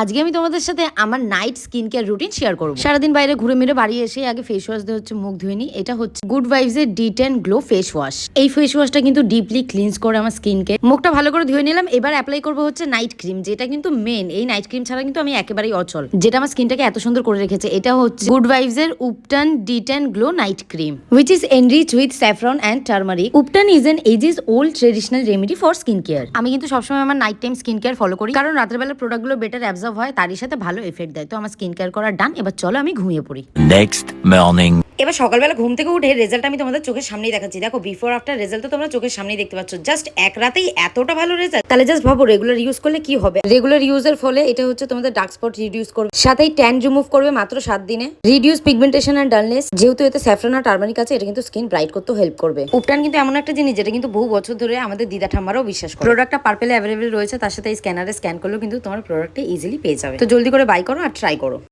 আজকে আমি তোমাদের সাথে আমার night skin care routine share করব। সারাদিন বাইরে ঘুরে মেরে বাড়ি এসে আগে ফেস ওয়াশ দিয়ে হচ্ছে মুখ ধুয়ে নিই। এটা হচ্ছে গুড ভাইভস এর D ten glow face wash এই ফেস ওয়াশটা কিন্তু ডিপলি ক্লিনস করে আমার স্কিনকে মুখটা ভালো করে ধুয়ে নিলাম, এবার অ্যাপ্লাই করব হচ্ছে নাইট ক্রিম যেটা কিন্তু মেন এই নাইট ক্রিম ছাড়া কিন্তু আমি একেবারেই অচল। যেটা আমার স্কিনটাকে এত সুন্দর করে রেখেছে, এটা হচ্ছে গুড ভাইভস এর ubtan D ten glow night cream which is enrich with saffron and turmeric ubtan is an ages old traditional remedy for skin care আমি কিন্তু সবসময় আমার night time skin care follow করি, কারণ রাতের বেলা প্রোডাক্টগুলো বেটার অ্যাবজর্ভ হয়, তারই সাথে ভালো এফেক্ট দেয় তো আমার স্কিন কেয়ার করার ডান, এবার চলো আমি ঘুমিয়ে পড়ি নেক্সট morning. এবার সকালবেলা ঘুম থেকে উঠে রেজাল্ট আমি তোমাদের চোখের সামনেই দেখাচ্ছি। দেখো বিফোর আফটার রেজাল্ট তো তোমরা চোখের সামনেই দেখতে পাচ্ছ। জাস্ট এক রাতেই এতটা ভালো রেজাল্ট তাহলে জাস্ট ভাবো রেগুলার ইউজ করলে কি হবে? রেগুলার ইউজের ফলে এটা হচ্ছে তোমাদের ডার্ক স্পট রিডিউস করবে। সাথেই ট্যান রিমুভ করবে মাত্র সাত দিনে। রিডিউস পিগমেন্টেশন অ্যান্ড ডালনেস যেহেতু এতে স্যাফরান আর টার্মারিক আছে, এটা কিন্তু স্কিন ব্রাইট করতে হেল্প করবে। উপটান কিন্তু এমন একটা জিনিস, যেটা কিন্তু বহু বছর ধরে আমাদের দিদা ঠাম্মারাও বিশ্বাস করে। প্রোডাক্টটা পার্পেলে অ্যাভেলেবেল রয়েছে, তার সাথে এই স্ক্যানারে স্ক্যান করলেও কিন্তু তোমার প্রোডাক্টটা ইজিলি পেয়ে যাবে। তো জলদি করে বাই করো আর ট্রাই করো।